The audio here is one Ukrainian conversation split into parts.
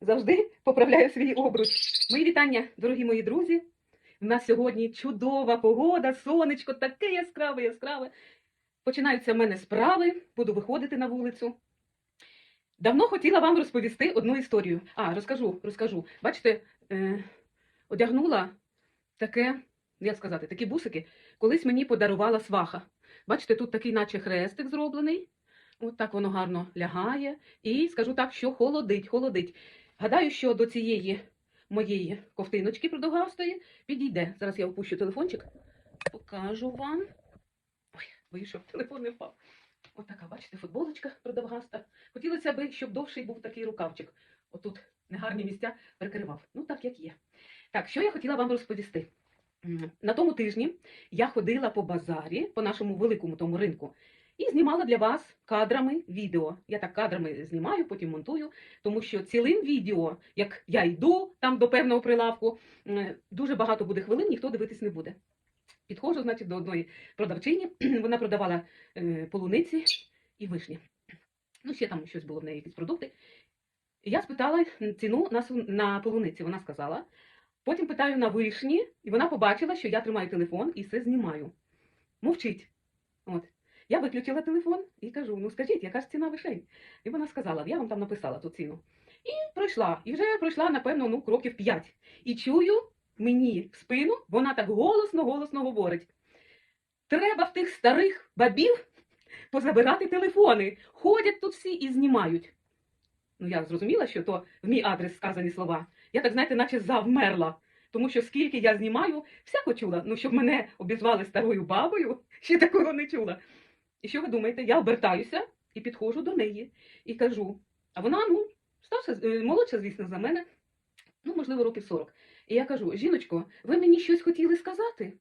завжди поправляю свій обруч. Мої вітання, дорогі мої друзі. У нас сьогодні чудова погода, сонечко, таке яскраве, яскраве. Починаються в мене справи, буду виходити на вулицю. Давно хотіла вам розповісти одну історію. А, розкажу, розкажу. Бачите, е, одягнула таке, як сказати, такі бусики, колись мені подарувала сваха. Бачите, тут такий, наче хрестик зроблений. От так воно гарно лягає. І скажу так, що холодить, холодить. Гадаю, що до цієї моєї ковтиночки продовгастої підійде. Зараз я опущу телефончик, покажу вам. Ой, боюсь, щоб телефон не впав. От така, бачите, футболочка продовгаста. Хотілося б, щоб довший був такий рукавчик. Отут негарні місця перекривав. Ну, так як є. Так, що я хотіла вам розповісти. На тому тижні я ходила по базарі, по нашому великому тому ринку, і знімала для вас кадрами відео. Я так кадрами знімаю, потім монтую, тому що цілим відео, як я йду там до певного прилавку, дуже багато буде хвилин, ніхто дивитись не буде. Підходжу, значить, до одної продавчині, вона продавала е, полуниці і вишні. Ну, ще там щось було в неї, якісь продукти. Я спитала ціну на, на полуниці, вона сказала. Потім питаю на вишні, і вона побачила, що я тримаю телефон і все знімаю. Мовчить. От. Я виключила телефон і кажу: ну скажіть, яка ж ціна вишень? І вона сказала, я вам там написала ту ціну. І пройшла. І вже пройшла, напевно, ну, кроків п'ять. І чую мені в спину, вона так голосно, голосно говорить. Треба в тих старих бабів позабирати телефони. Ходять тут всі і знімають. Ну, я зрозуміла, що то в мій адрес сказані слова. Я так, знаєте, наче завмерла. Тому що скільки я знімаю, всяко чула. Ну, щоб мене обізвали старою бабою, ще такого не чула. І що ви думаєте? Я обертаюся і підходжу до неї і кажу: а вона, ну, старша, е, молодша, звісно, за мене, ну, можливо, років 40. І я кажу: жіночко, ви мені щось хотіли сказати?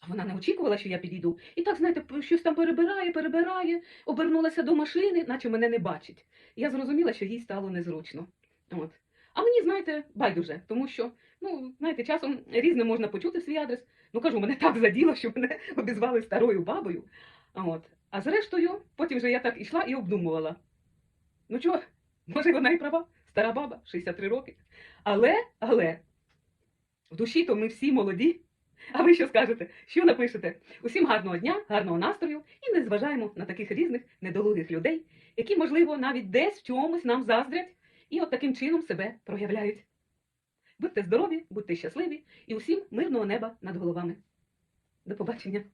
А вона не очікувала, що я підійду. І так, знаєте, щось там перебирає, перебирає, обернулася до машини, наче мене не бачить. Я зрозуміла, що їй стало незручно. От. А мені, знаєте, байдуже, тому що, ну, знаєте, часом різне можна почути свій адрес. Ну, кажу, мене так заділо, що мене обізвали старою бабою. От. А зрештою, потім вже я так ішла і обдумувала. Ну чого, може, вона і права, стара баба, 63 роки. Але, але, в душі то ми всі молоді. А ви що скажете? Що напишете? Усім гарного дня, гарного настрою і не зважаємо на таких різних недолугих людей, які, можливо, навіть десь в чомусь нам заздрять і от таким чином себе проявляють. Будьте здорові, будьте щасливі і усім мирного неба над головами. До побачення!